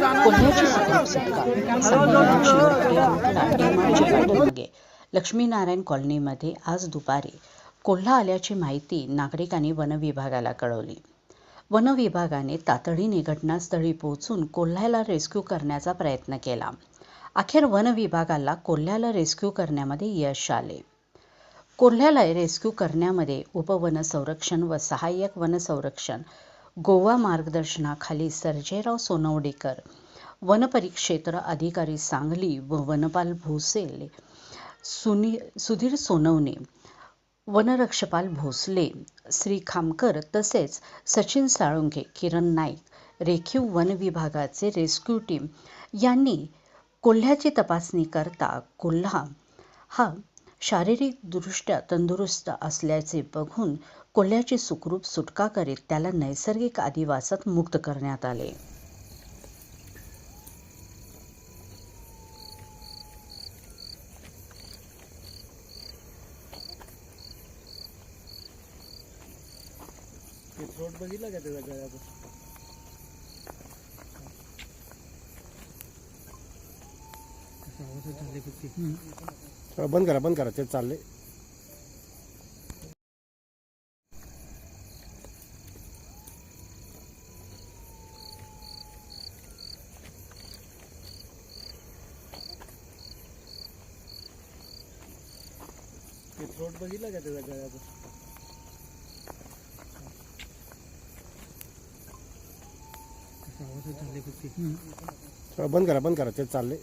कोल्ह्याची सुखरूप सुटका संमेलनाची लक्ष्मीनारायण कॉलनीमध्ये आज दुपारी कोल्हा आल्याची माहिती नागरिकांनी वनविभागाला कळवली. वनविभागाने तातडीने घटनास्थळी पोहोचून कोल्ह्याला रेस्क्यू करण्याचा प्रयत्न केला. अखेर वनविभागाला कोल्ह्याला रेस्क्यू करण्यामध्ये यश आले. कोल्ह्याला रेस्क्यू करण्यामध्ये उपवन संरक्षण व सहाय्यक वनसंरक्षण गोवा मार्गदर्शनाखाली सर्जेराव सोनवडेकर वनपरिक्षेत्र अधिकारी सांगली व वनपाल भोसेले सुनी सुधीर सोनवणे वनरक्षपाल भोसले श्री खामकर तसेच सचिन साळुंखे किरण नाईक रेखीव वन विभागाचे रेस्क्यू टीम यांनी कोल्ह्याची तपासणी करता कोल्हा हा शारीरिकदृष्ट्या तंदुरुस्त असल्याचे बघून कोल्ह्याची सुखरूप सुटका करीत त्याला नैसर्गिक आदिवासात मुक्त करण्यात आले. बघितलं का त्याचा थोडं बंद करा बंद करा ते चालले. रोड बघितला का त्याचा गळ्याचा? थोडं बंद करा बंद करा ते चालले.